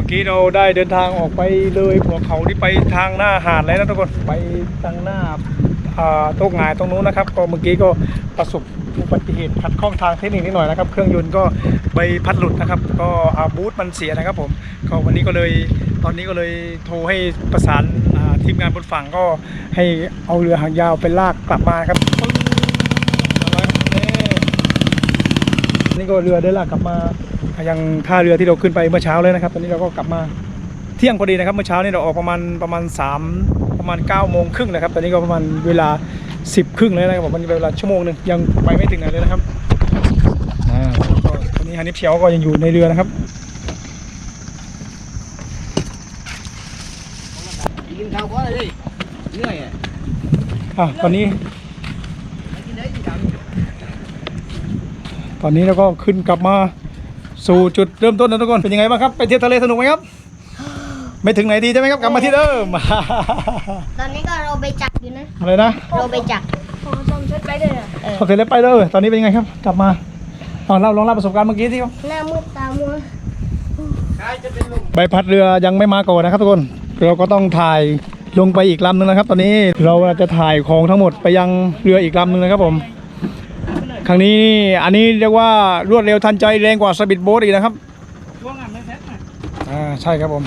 มื่อกี้เราได้เดินทางออกไปเลยหัวเขาที่ไปทางหน้าหาดแล้วนะทุกคนไปทางหน้าโต๊ะงายตรงนู้นนะครับ ก็เมื่อกี้ก็ประสบอุบัติเหตุขัดข้องทางเทคนิคนิดหน่อยนะครับ เครื่องยนต์ก็ใบพัดหลุดนะครับ ก็อาบูทมันเสียนะครับผมก็วันนี้ก็เลยตอนนี้ก็เลยโทรให้ประสานทีมงานบนฝั่งก็ให้เอาเรือหางยาวไปลากกลับมาครับนี่ก็เรือได้ลากกลับมา ยังท่าเรือที่เราขึ้นไปเมื่อเช้าเลยนะครับ ตอนนี้เราก็กลับมาเที่ยงพอดีนะครับ เมื่อเช้านี่เราออกประมาณประมาณ3ประมาณ9ก้าโมงครึ่งนะครับ ตอนนี้ก็ประมาณเวลา 10ครึ่งเลยนะครับผมมันเวลาชั่วโมงหนึ่งยังไปไม่ถึงไหนเลยนะครับตอนนี้ฮันนี่เพียวก็ยังอยู่ในเรือนะครับกินข้าวก็เลยเหนื่อยอะตอนนี้ตอนนี้เราก็ขึ้นกลับมา สู่จุดเริ่มต้นนะทุกคนเป็นยังไงบ้างครับไปเที่ยวทะเลสนุกไหมครับ ไม่ถึงไหนดีใช่ไหมครับกลับมาที่เดิม ตอนนี้ก็เราไปจับอยู่นะ อะไรนะเราไปจับพอเสร็จแล้วไปเลยตอนนี้เป็นยังไงครับ กลับมาลองเล่าลองเล่าประสบการณ์เมื่อกี้ที่ครับหน้ามืดตามัวใครจะเป็นลมใบพัดเรือยังไม่มาก่อนนะครับทุกคนเราก็ต้องถ่ายลงไปอีกลำหนึงนะครับ ตอนนี้เราจะถ่ายของทั้งหมดไปยังเรืออีกลำหนึงนะครับผมค รั้งนี้นี่อันนี้เรียกว่ารวดเร็วทันใจแรงกว่าสปีดโบ๊ทอีกนะครับอ่าใช่ครับผม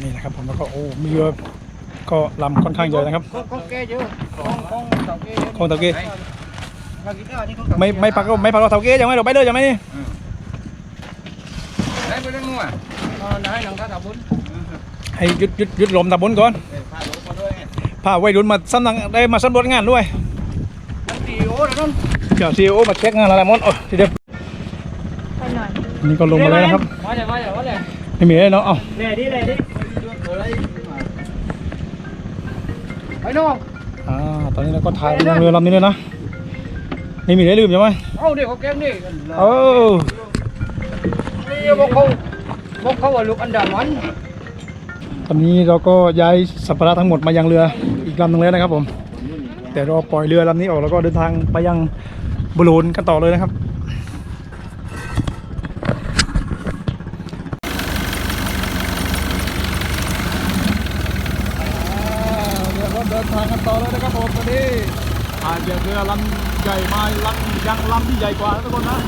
นี่นะครับผมแล้วก็โอ้มีเรือก็ลำค่อนข้างใหญ่นะครับของแกเยอะของของเต่าแกของเต่าแกมากินข้าวนี่ของเต่าไม่ไม่ปักก็ไม่ปักเราเท่าเก๊ยังไม่เราไปเลยยังไม่นี่ได้ไปเรื่องนู้นอะ ได้หนังท่าตาบุญให้หยุดหยุดหยุดลมตะบนก่อนพาลูกมาด้วยไงพาวัยรุ่นมาสำนักได้มาสำรวจงานด้วยน้ำตีโอ้แล้วนั่นเดี๋ยวซีโอมาเช็คงานอะไรมดโอ้ทีเดียวไปหน่อยอันนี่ก็ลงมาแล้วนะครับมาเลยมาเลยมาเลยไม่มีอะไรเนาะเอ้าเล่ดิเล่ดิไปน้องอ่าตอนนี้เราก็ถ่ายลงเรือลำนี้เลยนะไม่มีอะไรลืมใช่ไหมเอาเด็กเขาแกงนี่เออนี่บอกเขา บอกเขาว่าลูกอันดามันตอนนี้เราก็ย้ายสัมภาระทั้งหมดมายังเรืออีกลำหนึงแล้วนะครับผม แต่เราปล่อยเรือลำนี้ออกแล้วก็เดินทางไปยังบรูนกันต่อเลยนะครับเรือก็เดินทางกันต่อเลยนะครับผมตอนนี้อาจจะเรือลำใหญ่มาลำยังลำที่ใหญ่กว่านะทุกคนนะ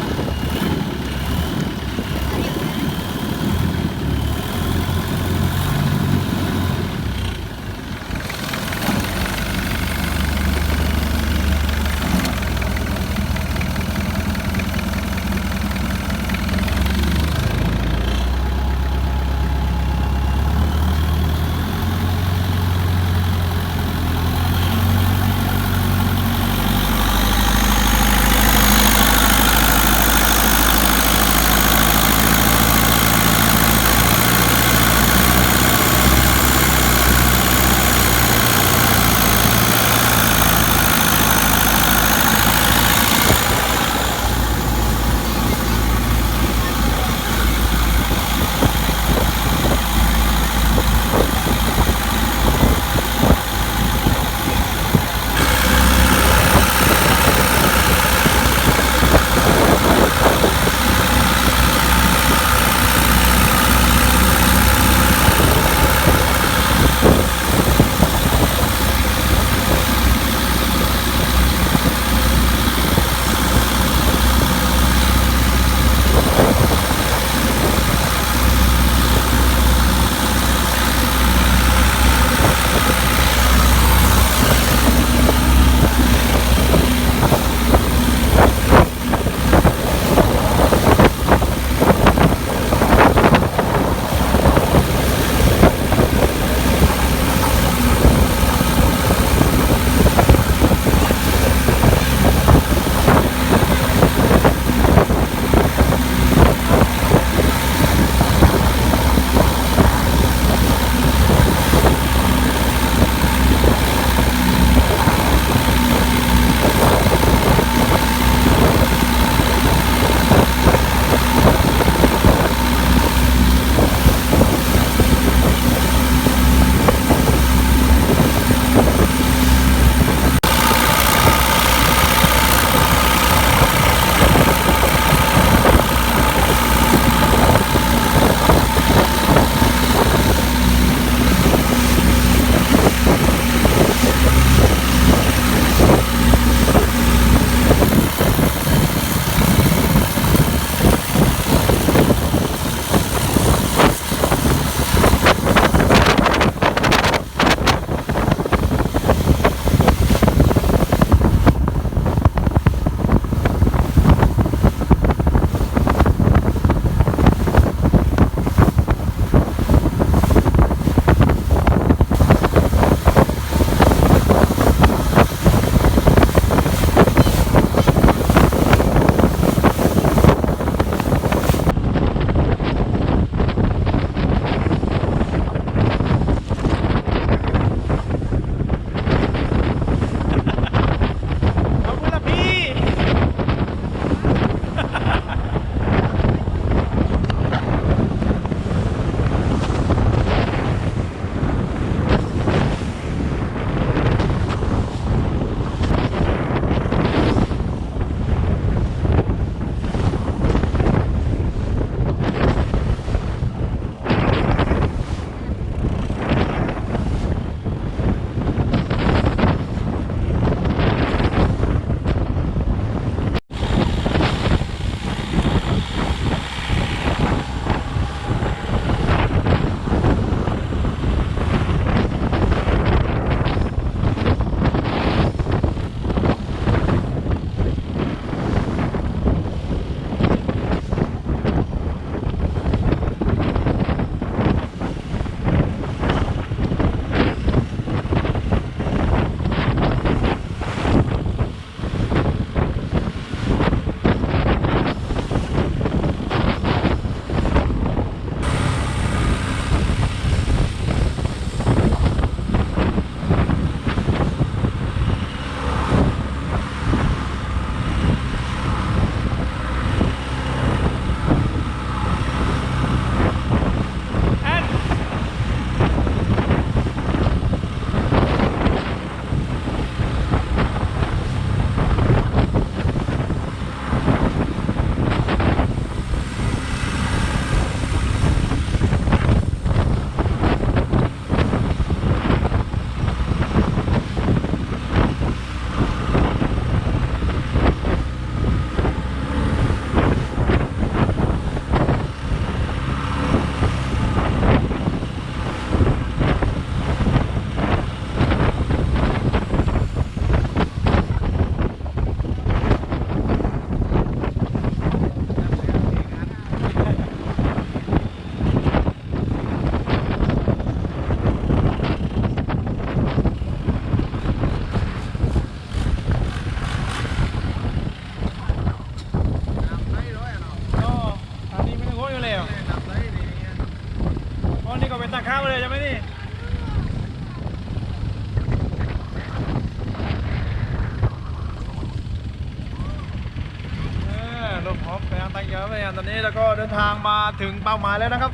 เดินทางมาถึงเป้าหมายแล้วนะครับ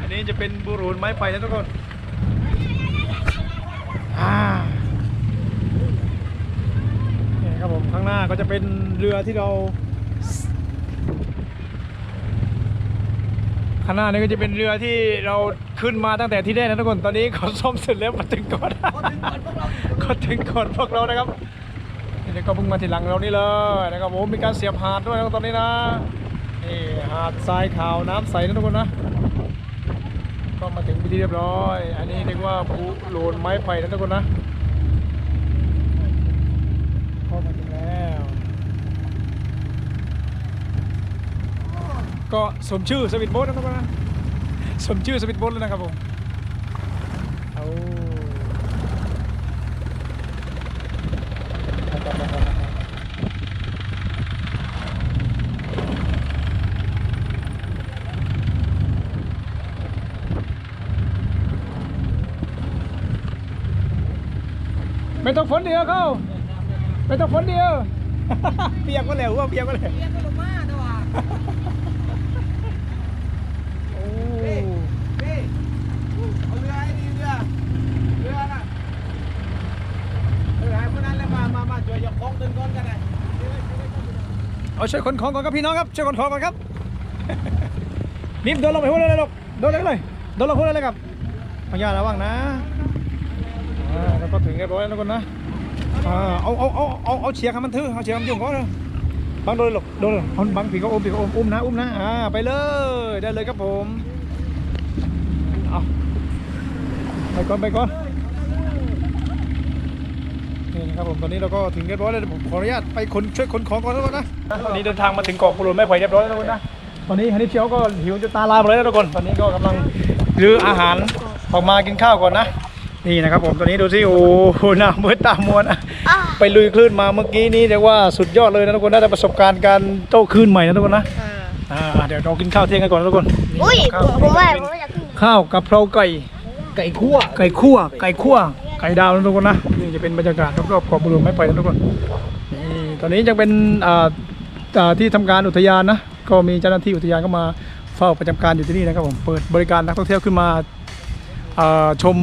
อันนี้จะเป็นบุรุษไม้ไผ่นะทุกคนอ่านี่ครับผมข้างหน้าก็จะเป็นเรือที่เราข้างหน้านี่ก็จะเป็นเรือที่เราขึ้นมาตั้งแต่ที่แรกนะทุกคน ตอนนี้เขาซ่อมเสร็จแล้วมาถึงก่อนก็ถึงก่อนพวกเรานะครับนี่ก็เพิ่งมาทีหลังเรานี่เลยนะครับผมมีการเสียบหาดด้วยนะครับตอนนี้นะ นี่หาดทรายขาวน้ำใสนะทุกคนนะก็มาถึงพิธีเรียบร้อย อันนี้เรียกว่าภูโลนไม้ไผ่นะทุกคนนะก็มาถึงแล้ว ก็สมชื่อสวิตโบ๊ทนะครับนะสมชื่อสวิตโบ๊ทเลยนะครับผมเอา ไม่ต้องฝนเดียวเข้าไม่ต้องฝนเดียว เปียกก็แล้วว่าเปียกก็แล้วเรียกก็ลงมาตัวโอ้พี่เอาเรือให้ดีเรือเรือน่ะเรือให้พวกนั้นเลยมามามาช่วยยกของตึงก้อนกันเลยเอาช่วยขนของก่อนครับพี่น้องครับช่วยขนของก่อนครับนิ่มโดนลงไปหัวเลยลูกโดนเลยเลยโดนลงหัวเลยครับขออนุญาตระวังนะอ่า แล้วก็ถึงเรียบร้อยแล้วทุกคนนะอ่าเอาเอาเอาเอาเอาเชียร์ให้มันถือเอาเชียร์มันยุ่งเขาเลยบังโดนเลยลูกโดนเลยเอาบังผีก็อุ้มผีก็อุ้มอุ้มนะอุ้มนะอ่าไปเลยได้เลยครับผมเอาไปก่อนไปก่อนนี่นะครับผมตอนนี้เราก็ถึงเรียบร้อยแล้วเดี๋ยวผมขออนุญาตไปขนช่วยขนของก่อนทุกคนนะตอนนี้เดินทางมาถึงเกาะปุโรนแม่ไผ่เรียบร้อยแล้วทุกคนนะตอนนี้ฮันนี่เชียวก็หิวจนตาลายหมดเลยนะทุกคนตอนนี้ก็กำลังรื้ออาหารออกมากินข้าวก่อนนะ นี่นะครับผมตอนนี้ดูสิโอ้โหหน้ามืดตามวนะอะไปลุยคลื่นมาเมื่อกี้นี้เรียกว่าสุดยอดเลยนะทุกคนได้ประสบการณ์การโต้คลื่นใหม่นะทุกคนนะอ่าเดี๋ยวเรากินข้าวเที่ยงกันก่อนนะทุกคนอุ้ยข้าวผมว่าผมว่าอยากกินข้าวกับเพราไก่ไก่คั่วไก่คั่วไก่คั่วไก่ดาวนะทุกคนนะนี่จะเป็นบรรยากาศรอบๆเกาะบุรุษไม้ไผ่นะทุกคนนี่ตอนนี้ยังเป็นอ่าอ่าที่ทำการอุทยานนะก็มีเจ้าหน้าที่อุทยานก็มาเฝ้าประจำการอยู่ที่นี่นะครับผมเปิดบริการนักท่องเที่ยวขึ้นมาอ่าชม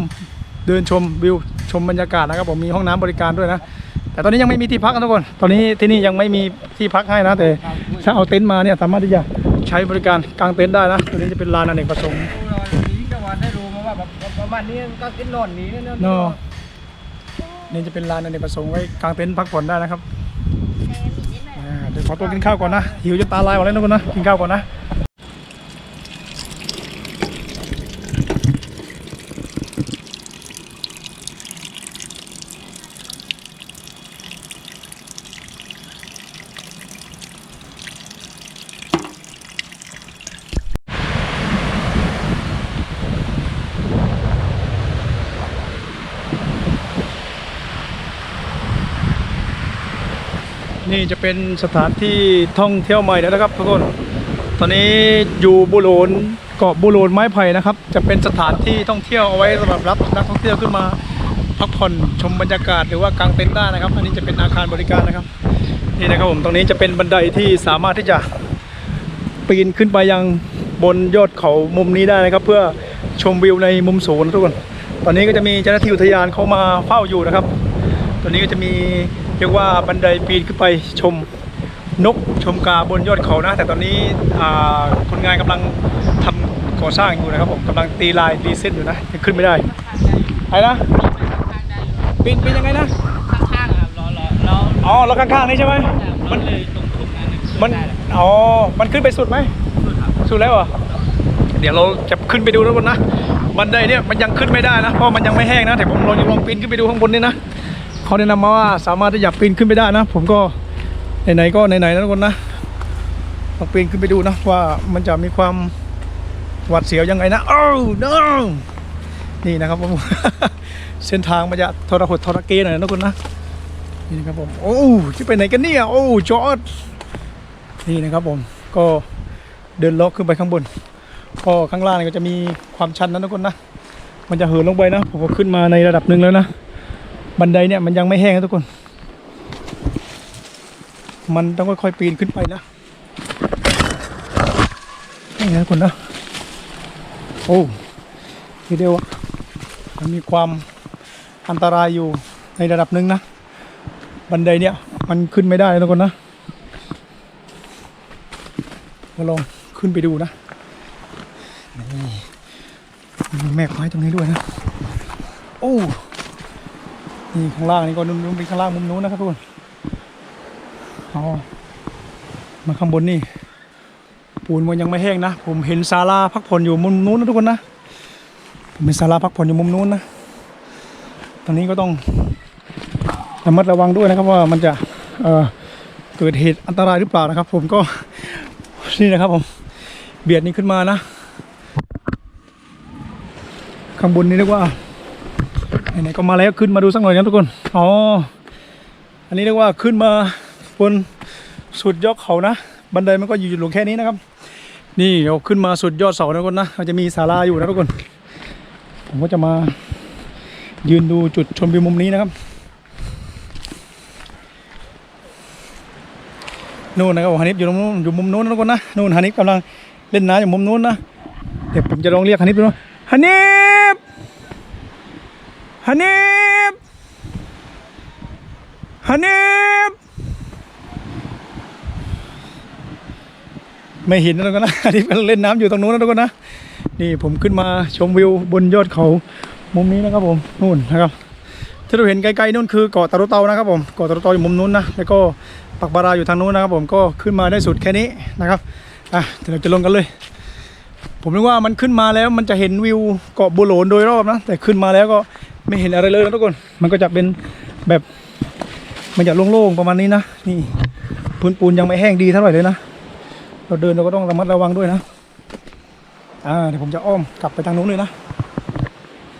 เดินชมวิวชมบรรยากาศนะครับผมมีห้องน้ำบริการด้วยนะ แต่ตอนนี้ยังไม่มีที่พักนะทุกคน ตอนนี้ที่นี่ยังไม่มีที่พักให้นะ แต่ถ้าเอาเต็นท์มาเนี่ยสามารถที่จะใช้บริการกางเต็นท์ได้นะตัวนี้จะเป็นลานอเนกประสงค์นี้ก็วันได้รู้มาว่าแบบประมาณนี้ก็กินนอนนี้นะเนาะนี่จะเป็นลานอเนกประสงค์ไว้กางเต็นท์พักผ่อนได้นะครับอ่าเดี๋ยวขอตัวกินข้าวก่อนนะหิวจะตาลายหมดแล้วนะทุกคนนะกินข้าวก่อนนะ นี่จะเป็นสถานที่ท่องเที่ยวใหม่แล้วนะครับทุกคน ตอนนี้อยู่บุโรนเกาะบุโรนไม้ไผ่นะครับ จะเป็นสถานที่ท่องเที่ยวเอาไว้สำหรับรับนักท่องเที่ยวขึ้นมาพักผ่อนชมบรรยากาศหรือว่ากางเต็นท์ได้นะครับ อันนี้จะเป็นอาคารบริการนะครับนี่นะครับผมตรงนี้จะเป็นบันไดที่สามารถที่จะปีนขึ้นไปยังบนยอดเขามุมนี้ได้นะครับ เพื่อชมวิวในมุมสูงทุกคน ตอนนี้ก็จะมีเจ้าหน้าที่อุทยานเขามาเฝ้าอยู่นะครับตัวนี้ก็จะมี เรียกว่าบันไดปีนขึ้นไปชมนกชมกาบนยอดเขานะ แต่ตอนนี้อ่าคนงานกำลังทำก่อสร้างอยู่นะครับผมกำลังตีลายรีเซ็ตอยู่นะยังขึ้นไม่ได้ไอ้นะปีนปีนยังไงนะข้างๆครับรอรอรออ๋อแล้วข้างๆนี่ใช่ไหมมันเลยตรงทุ่งนั้นมันอ๋อมันขึ้นไปสุดไหมสุดแล้วเหรอเดี๋ยวเราจะขึ้นไปดูทุกคนนะบันไดเนี่ยมันยังขึ้นไม่ได้นะเพราะมันยังไม่แห้งนะแต่ผมลองจะลองปีนขึ้นไปดูข้างบนนี่นะ เขาแนะนำมาว่าสามารถที่จะปีนขึ้นไปได้นะ ผมก็ไหนๆก็ไหนๆนะทุกคนนะลองปีนขึ้นไปดูนะว่ามันจะมีความหวาดเสียวยังไงนะโอ้ no นี่นะครับผมเส้นทางมันจะทรหดทรเกหน่อยนะทุกคนนะนี่นะครับผมโอ้จะไปไหนกันเนี่ยโอ้จอดนี่นะครับผมก็เดินเลาะขึ้นไปข้างบนก็ข้างล่างก็จะมีความชันนะทุกคนนะ มันจะเหินลงไปนะ ผมก็ขึ้นมาในระดับหนึ่งแล้วนะ บันไดเนี่ยมันยังไม่แห้งนะทุกคน มันต้องค่อยๆปีนขึ้นไปนะนี่นะทุกคนนะโอ้ทีเดียวมันมีความอันตรายอยู่ในระดับหนึ่งนะ บันไดเนี่ยมันขึ้นไม่ได้นะทุกคนนะมาลองขึ้นไปดูนะนี่มีแม่ไม้ตรงนี้ด้วยนะ โอ้ นี่ข้างล่างนี่ก็นุ่มๆไปข้างล่างมุมนู้นนะครับทุกคนอ๋อมาข้างบนนี่ ปูนมันยังไม่แห้งนะ ผมเห็นศาลาพักผ่อนอยู่มุมนู้นนะทุกคนนะ ผมเห็นศาลาพักผ่อนอยู่มุมนู้นนะ ตอนนี้ก็ต้องระมัดระวังด้วยนะครับว่ามันจะเอ่อเกิดเหตุอันตรายหรือเปล่านะครับ ผมก็นี่นะครับผมเบียดนี้ขึ้นมานะ ข้างบนนี่เรียกว่า ไหนๆก็มาแล้วขึ้นมาดูสักหน่อยนะทุกคน อ๋อ อันนี้เรียกว่าขึ้นมาบนสุดยอดเขานะ บันไดมันก็อยู่หลงแค่นี้นะครับ นี่เราขึ้นมาสุดยอดเสานะทุกคนนะมันจะมีศาลาอยู่นะทุกคน ผมก็จะมายืนดูจุดชมวิวมุมนี้นะครับนู่นนะครับฮันนิฟอยู่ตรงนู้นอยู่มุมนู้นนะทุกคนนะนู่นฮันนิฟกำลังเล่นน้ำอยู่มุมนู้นนะเดี๋ยวผมจะลองเรียกฮันนิฟดูนะฮันนิฟ ฮันนิฟฮันนิฟไม่เห็นนะทุกคนนะอันนี้เป็นเล่นน้ำอยู่ตรงนู้นนะทุกคนนะ นี่ผมขึ้นมาชมวิวบนยอดเขามุมนี้นะครับผมนู่นนะครับที่เราเห็นไกลๆนู่นคือเกาะตะรุเตานะครับผมเกาะตะรุเตาอยู่มุมนู้นนะแล้วก็ปักบาราอยู่ทางนู้นนะครับผมก็ขึ้นมาได้สุดแค่นี้นะครับอะเดี๋ยวเราจะลงกันเลย ผมนึกว่ามันขึ้นมาแล้วมันจะเห็นวิวเกาะบุโหลนโดยรอบนะแต่ขึ้นมาแล้วก็ ไม่เห็นอะไรเลยนะทุกคน มันก็จะเป็นแบบมันจะโล่งๆประมาณนี้นะ นี่พื้นปูนยังไม่แห้งดีเท่าไหร่เลยนะ เราเดินเราก็ต้องระมัดระวังด้วยนะ อ่าเดี๋ยวผมจะอ้อมกลับไปทางนู้นเลยนะ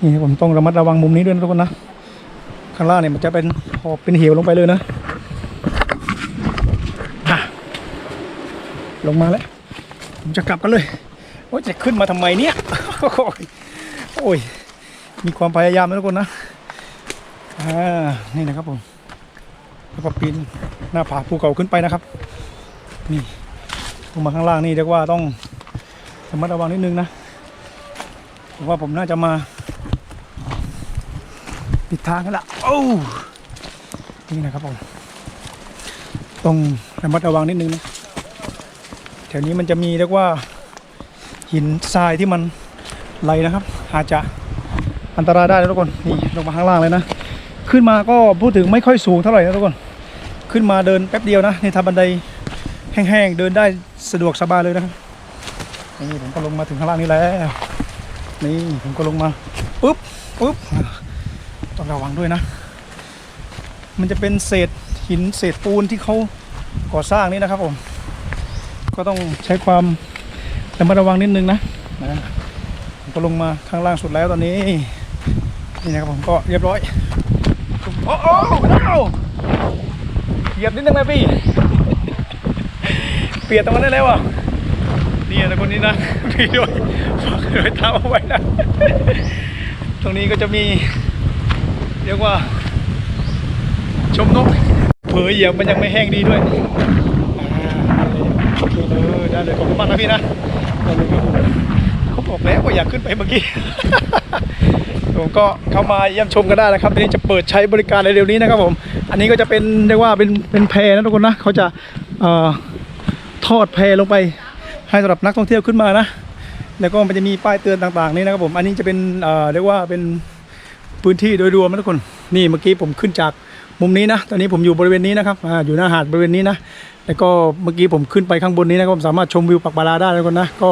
นี่ผมต้องระมัดระวังมุมนี้ด้วยนะทุกคนนะ ข้างล่างเนี่ยมันจะเป็นหอบเป็นเหวลงไปเลยนะลงมาแล้ว ผมจะกลับกันเลย ว่าจะขึ้นมาทำไมเนี้ยโอ้ย มีความพยายามนะทุกคนนะอ่านี่นะครับผมแล้วก็ปีนหน้าผาภูเขาขึ้นไปนะครับ นี่ลงมาข้างล่างนี่เรียกว่าต้องระมัดระวังนิดนึงนะผมว่าผมน่าจะมาปิดทางกันละโอ้นี่นะครับผมต้องระมัดระวังนิดนึงนะแถวนี้มันจะมีเรียกว่าหินทรายที่มันไหลนะครับ อาจจะ อันตรายได้นะทุกคนนี่ลงมาข้างล่างเลยนะ ขึ้นมาก็พูดถึงไม่ค่อยสูงเท่าไหร่นะทุกคน ขึ้นมาเดินแป๊บเดียวนะนี่ทำบันไดแห้งๆเดินได้สะดวกสบายเลยนะครับนี่ผมก็ลงมาถึงข้างล่างนี้แล้วนี่ผมก็ลงมาปุ๊บปุ๊บต้องระวังด้วยนะ มันจะเป็นเศษหินเศษปูนที่เขาก่อสร้างนี่นะครับผม ก็ต้องใช้ความระมัดระวังนิดนึงนะนะผมก็ลงมาข้างล่างสุดแล้วตอนนี้ นี่นะครับผมก็เรียบร้อย โอ้โอ้โอ้เหยียบนิดนึงนะพี่ เปียกตรงนั้นได้แล้วอะนี่นะคนนี้นะพี่ด้วยฝากด้วยตามเอาไว้นะ ตรงนี้ก็จะมี เรียกว่า ชมนก เผยเหยียบมันยังไม่แห้งดีด้วยได้เลยขอบคุณมากนะพี่นะเลยครับผมเขาบอกแล้วว่าอยากขึ้นไปเมื่อกี้ ผมก็เข้ามาเยี่ยมชมกันได้นะครับทีนี้จะเปิดใช้บริการเร็วๆนี้นะครับผม อันนี้ก็จะเป็นเรียกว่าเป็นเป็นแพนะทุกคนนะเขาจะเอ่อทอดแพลงไปให้สำหรับนักท่องเที่ยวขึ้นมานะ แล้วก็มันจะมีป้ายเตือนต่างๆนี่นะครับผม อันนี้จะเป็นเอ่อเรียกว่าเป็นพื้นที่โดยรวมนะทุกคน นี่เมื่อกี้ผมขึ้นจาก มุมนี้นะ ตอนนี้ผมอยู่บริเวณนี้นะครับอ่าอยู่หน้าหาดบริเวณนี้นะ แล้วก็เมื่อกี้ผมขึ้นไปข้างบนนี้นะครับผมสามารถชมวิวปักบาราได้แล้วกันนะ ก็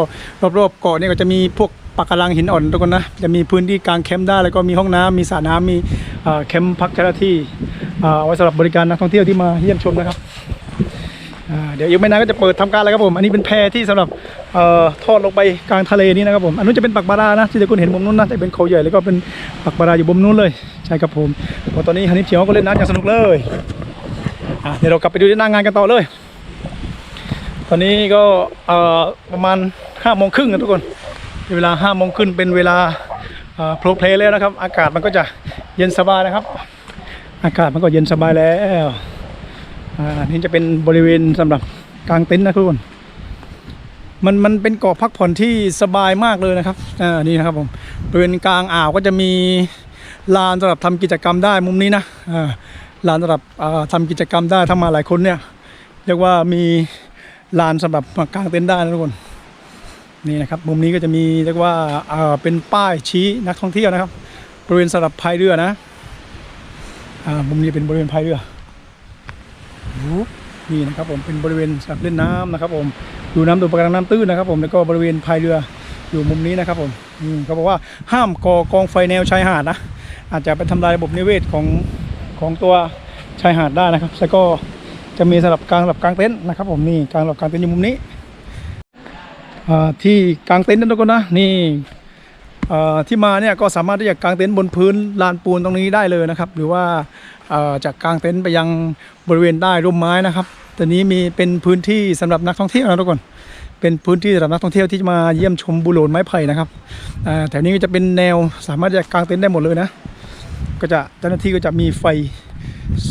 รอบๆเกาะเนี่ยก็จะมีพวกปักกะลังหินอ่อนทุกคนนะ จะมีพื้นที่กลางแคมป์ได้ แล้วก็มีห้องน้ำมีสระน้ำมีอ่อแคมป์พักเจ้าหน้าที่เอ่าไว้สำหรับบริการนักท่องเที่ยวที่มาเยี่ยมชมนะครับ เดี๋ยวอีกไม่นานก็จะเปิดทำการแล้วครับผม อันนี้เป็นแพที่สำหรับออทอดลงไปกลางทะเลนี่นะครับผม อันนู้นจะเป็นปักบารานะ ที่ทุกคนเห็นมุมนู้นนะ แต่เป็นเขาใหญ่แล้วก็เป็นปักบาราอยู่มุมนู้นเลย ใช่ครับผมโอ้ตอนนี้ฮันนี่เขียวก็เล่นน้ำอย่างสนุกเลยเดี๋ยวเรากลับไปดูที่หน้างานกันต่อเลย ตอนนี้ก็ประมาณห้าโมงครึ่งนะทุกคน เวลาห้าโมงครึ่งเป็นเวลาโปรเพลย์แล้วนะครับ อากาศมันก็จะเย็นสบายนะครับ อากาศมันก็เย็นสบายแล้ว นี่จะเป็นบริเวณสำหรับกางเต็นท์นะทุกคน มันมันเป็นเกาะพักผ่อนที่สบายมากเลยนะครับอ่านี่นะครับผมบริเวณกลางอ่าวก็จะมีลานสำหรับทำกิจกรรมได้มุมนี้นะอ่าลานสำหรับอ่าทำกิจกรรมได้ถ้ามาหลายคนเนี่ยเรียกว่ามีลานสำหรับกางเต็นท์ได้นะทุกคนนี่นะครับมุมนี้ก็จะมีเรียกว่าเอ่อเป็นป้ายชี้นักท่องเที่ยวนะครับบริเวณสำหรับพายเรือนะอ่ามุมนี้เป็นบริเวณพายเรือ นี่นะครับผมเป็นบริเวณสำหรับเล่นน้ำนะครับผมดูน้ำดูปะการังน้ำตื้นนะครับ ผมแล้วก็บริเวณพายเรืออยู่มุมนี้นะครับผมเขาบอกว่าห้ามก่อกองไฟแนวชายหาดนะอาจจะไปทำลายระบบนิเวศของของตัวชายหาดได้นะครับ แล้วก็จะมีสำหรับกลางสำหรับกลางเต็นท์นะครับ ผมนี่กลางสำหรับกลางเต็นท์อยู่มุมนี้ที่กางเต็นท์นั่นกคนะนี่ ที่มาเนี่ยก็สามารถที่จะกางเต็นท์บนพื้นลานปูนตรงนี้ได้เลยนะครับ หรือว่าจากกางเต็นท์ไปยังบริเวณได้ร่มไม้นะครับแต่นี้มีเป็นพื้นที่สำหรับนักท่องเที่ยวนะทุกคนเป็นพื้นที่สำหรับนักท่องเที่ยวที่จะมาเยี่ยมชมบุโรนไม้ไผ่นะครับแถวนี้ก็จะเป็นแนวสามารถจะกางเต็นท์ได้หมดเลยนะ ก็จะเจ้าหน้าที่ก็จะมีไฟ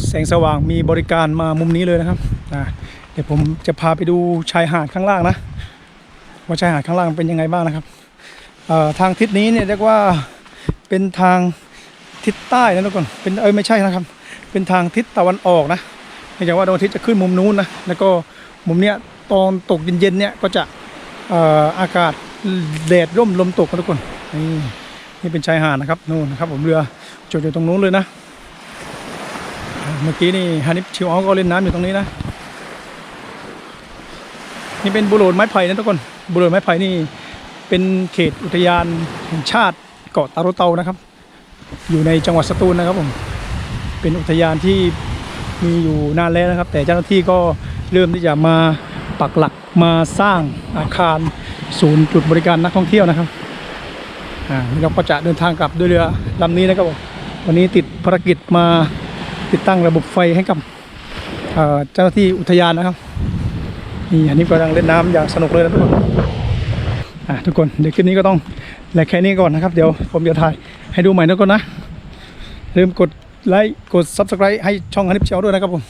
แสงสว่างมีบริการมามุมนี้เลยนะครับเดี๋ยวผมจะพาไปดูชายหาดข้างล่างนะว่าชายหาดข้างล่างเป็นยังไงบ้างนะครับ ทางทิศนี้เนี่ยเรียกว่าเป็นทางทิศใต้นะทุกคนเป็นเอ้ยไม่ใช่นะครับ เป็นทางทิศตะวันออกนะเนื่องจากว่าดวงอาทิตย์จะขึ้นมุมนู้นนะแล้วก็มุมเนี้ยตอนตกเย็นๆเนี่ยก็จะอากาศแดดร่มลมตกนะทุกคนนี่นี่เป็นชายหาดนะครับนู่นนะครับผมเรือจอดอยู่ตรงนู้นเลยนะ เมื่อกี้นี่ฮานิฟชิวออก็เล่นน้ำอยู่ตรงนี้นะนี่เป็นบุโรนไม้ไผ่นะทุกคนบุโรนไม้ไผ่นี่ เป็นเขตอุทยานแห่งชาติเกาะตารุเตานะครับ อยู่ในจังหวัดสตูลนะครับผมเป็นอุทยานที่มีอยู่นานแล้วนะครับ แต่เจ้าหน้าที่ก็เริ่มที่จะมาปักหลักมาสร้างอาคารศูนย์จุดบริการนักท่องเที่ยวนะครับอ่าเราก็จะเดินทางกลับด้วยเรือลำนี้นะครับผมวันนี้ติดภารกิจมาติดตั้งระบบไฟให้กับเอ่อเจ้าหน้าที่อุทยานนะครับนี่อันนี้กำลังเล่นน้ำอย่างสนุกเลยนะทุกคน อะทุกคนเดี๋ยวคลิปนี้ก็ต้องแหลกแค่นี้ก่อนนะครับ เดี๋ยวผมจะถ่ายให้ดูใหม่นะทุกคนนะลืมกดไลค์กด subscribe ให้ช่องฮันนิปเชียวด้วยนะครับผม